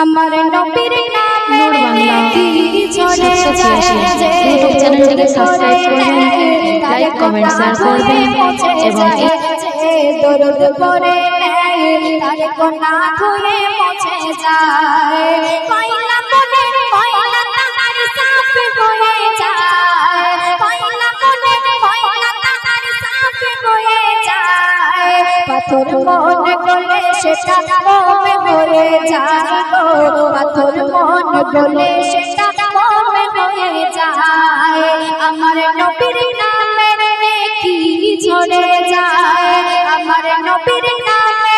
আমার নবীর নামে ইউটিউব চ্যানেলটিকে সাবস্ক্রাইব করবেন লাইক কমেন্ট শেয়ার করবেন এবং দরদ করে নেয় তার কোনা ধুয়ে মুছে যায়। পয়লা মনে পয়লা তার সাফ হয়ে যায়। পয়লা মনে পয়লা তার সাফ হয়ে যায়। পাথর মন সেটা মমে হয়ে যায় পাথর মন গলে সেটা মমে হয়ে যায়? আমার নবীর নামে কি ঝরে যায়? আমার নবীর নামে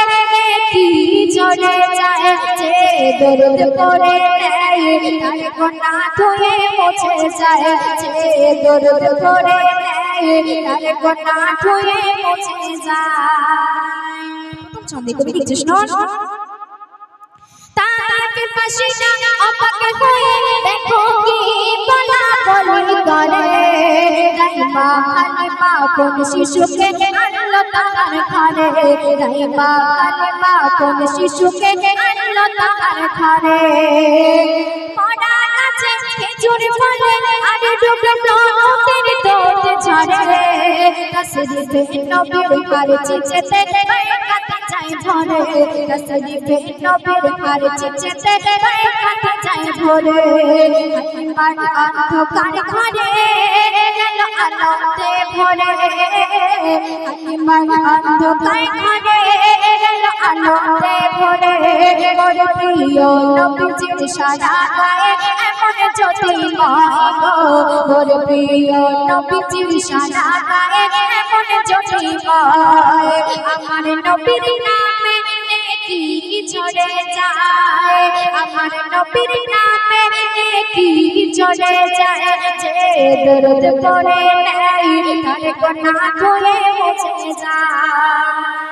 কি ঝরে যায়? যে দরদ করে নেয়, তার ধুয়ে দরদ করে যায়। ছন্দে কবি কোন শিশুকে আর তসরিফে নবীর হার চিচতে কাটা যায় ভরে তসরিফে নবীর হার চিচতে কাটা যায় ভরে হাইমান অন্ধকার ঘরে গেল আলোতে ভরে হাইমান অন্ধকার ঘরে আলোতে ভরে মোর প্রিয় নবীজির সারা গায়ে, এমন জ্যোতি গো মোর প্রিয় নবীজির সারা গায়ে, এমন জ্যোতি আমার নবীর নামে কি ঝরে যায়? আমার নবীর নামে কি ঝরে যায়? যে দরদ পড়ে নেই তার কোনা ধরে মুছে যায়।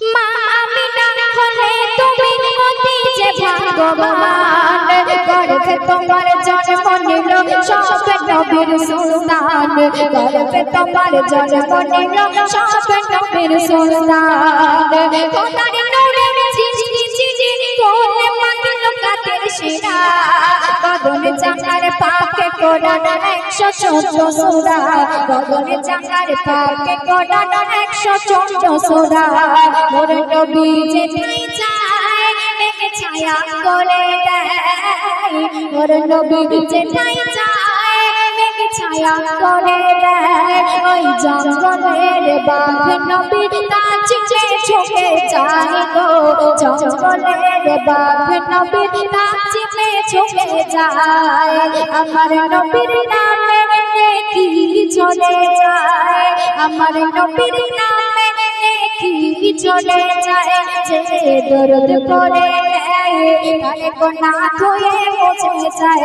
মা আমিনা হলে তুমি অতি যে ভাগ্যবান। গর্ভে তোমার জন্ম নিল, সব নবীর সুলতান। গর্ভে তোমার জন্ম নিল, সব নবীর সুলতান। খোদার নূরে চিজি কোনে মাগিল কাদের শিরা। গগন জানার পাকে কোরআন একশো চোদ্দ সুরা গগন জানার পাকে কোরআন একশো চোদ্দ সুরা মোর নবী যে ঠাই যায় মেঘে ছায়া করে দেয়। মোর নবী যে ঠাই যায় মেঘে ছায়া করে দেয়। ওই জঙ্গলের বাঘ নবী নাচছে ঝুঁকে যায় গো। জঙ্গলের বাঘ নবী নাচছে ঝুঁকে যায়। আমার নবীর নামে কি ঝরে যায়? আমার নবীর নামে কি ঝরে যায়? যে দরদ করে তার কোনা ধুয়ে মুছে যায়।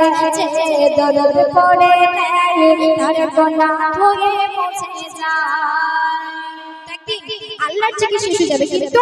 যে দরদ করে জিকির যাবে কিন্তু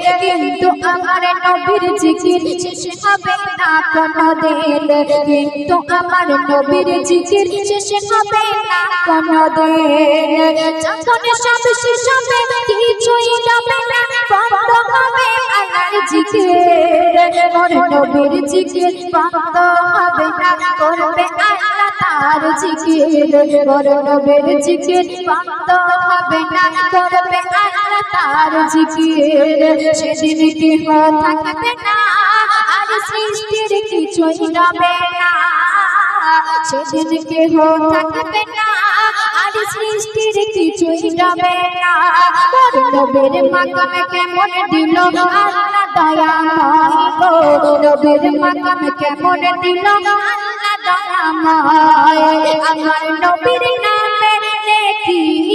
কিন্তু আমার নবীর জিকির শেষ হবে না কোনদিন। কিন্তু আমার নবীর জিকির শেষ হবে না কোনদিন। যখন সব শেষ হবে, কিছুই রবে না, বন্ধ হবে আল্লাহর জিকির। মোর নবীর জিকির বন্ধ হবে না, করবে আল্লাহ তার জিকির। মোর নবীর জিকির বন্ধ হবে না, করবে তার জিকির সেদিন কি থাকবে না? আর সৃষ্টির কিছুই রবে না। সেদিন কেহ থাকবে না? আর সৃষ্টির কিছুই না। মোর নবীর মাকামে কেমন দিল আল্লাহ দয়াময় গো নবীর মাকামে কেমন দিল আল্লাহ আমার নবীর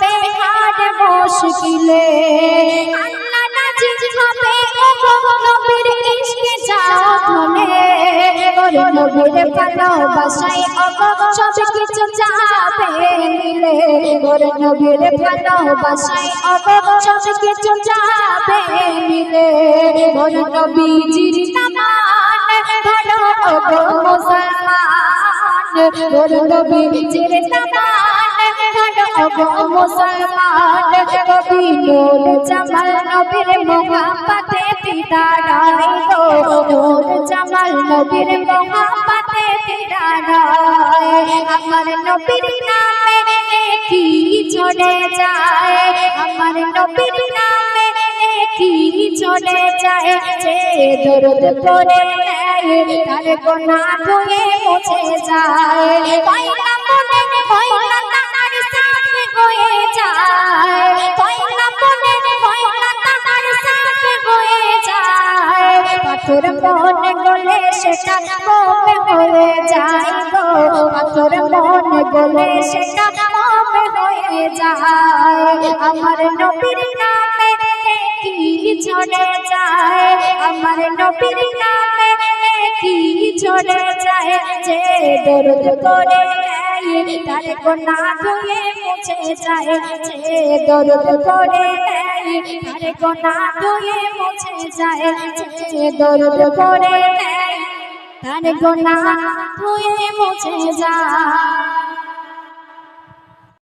বাঁচাবে আর মুশকিলে আল্লাহ নাজির হবে নবীর ইশকে যাও ধনে ওরে নবীর ভালোবাসায় অগো সব কিছু যাবে মিলে। ওরে নবীর ভালোবাসায় অগো সব কিছু মুসলমান। মুসলমান কবি নূর জামাল নবীর মোহাম্মতে দিদারাই গো। নূর আমার নবীর নামে কি ঝরে যায়। আমার নবীর নামে কি ঝরে যায়। যে দরদ পড়ে, তার গোনা ধুয়ে মুছে যায়। পাথর মনে গলে সেটা মোমে হয়ে যায় গো? পাথর আমার নবীর নামে কি ঝরে যায়। আমার নবীর নামে কি ঝরে যায়। যে দরদ করে তার কোনা ধুয়ে মুছে যায় যে দরদ করে। নেয় তারে কোনা ধুয়ে মুছে যায় যে দরদ করে। নেয় তারে কোনা ধুয়ে মুছে যায়।